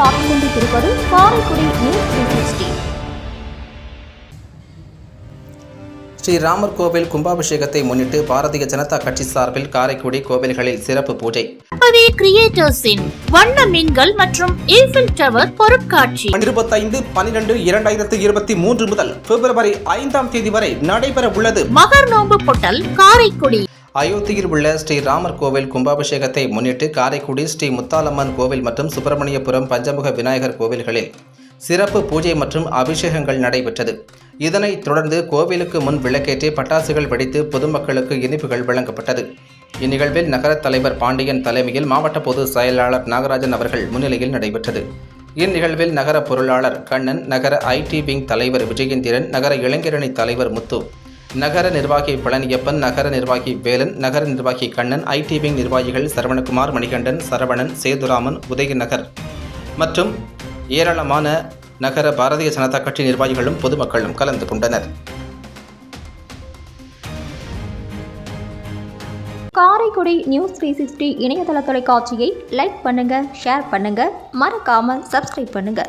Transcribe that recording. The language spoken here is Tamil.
பார்த்துக் கொண்டிருப்பது காரைக்குடி நியூஸ் த்ரீ சிக்ஸ்டி ஸ்ரீராமர் கோவில் கும்பாபிஷேகத்தை முன்னிட்டு பாரதிய ஜனதா கட்சி சார்பில் காரைக்குடி கோவில்களில் சிறப்பு பூஜை. பவே கிரியேட்டர்ஸின் வண்ண மீன்கள் மற்றும் ஈஃபில் டவர் பொருட்காட்சி. இருபத்தைந்து பனிரெண்டு இரண்டாயிரத்து இருபத்தி மூன்று முதல் பிப்ரவரி ஐந்தாம் தேதி வரை நடைபெற உள்ளது. மகர் நோம்பு பொட்டல் காரைக்குடி. அயோத்தியில் உள்ள ஸ்ரீ ராமர் கோவில் கும்பாபிஷேகத்தை முன்னிட்டு காரைக்குடி ஸ்ரீ முத்தாலம்மன் கோவில் மற்றும் சுப்பிரமணியபுரம் பஞ்சமுக விநாயகர் கோவில்களில் சிறப்பு பூஜை மற்றும் அபிஷேகங்கள் நடைபெற்றது. இதனைத் தொடர்ந்து கோவிலுக்கு முன் விளக்கேற்றி பட்டாசுகள் வெடித்து பொதுமக்களுக்கு இனிப்புகள் வழங்கப்பட்டது. இந்நிகழ்வில் நகரத் தலைவர் பாண்டியன் தலைமையில் மாவட்ட பொதுச் செயலாளர் நாகராஜன் அவர்கள் முன்னிலையில் நடைபெற்றது. இந்நிகழ்வில் நகர பொருளாளர் கண்ணன் நகர ஐடி விங் தலைவர் விஜயேந்திரன் நகர இளைஞரணி தலைவர் முத்து நகர நிர்வாகி பழனியப்பன் நகர நிர்வாகி வேலன் நகர நிர்வாகி கண்ணன் ஐடி விங் நிர்வாகிகள் சரவணகுமார் மணிகண்டன் சரவணன் சேதுராமன் உதயநகர் மற்றும் ஏராளமான நகர பாரதிய ஜனதா கட்சி நிர்வாகிகளும் பொதுமக்களும் கலந்து கொண்டனர். காரைக்குடி நியூஸ் த்ரீ சிக்ஸ்டி இணையதள தொலைக்காட்சியை லைக் பண்ணுங்க ஷேர் பண்ணுங்க மறக்காம சப்ஸ்கிரைப் பண்ணுங்க.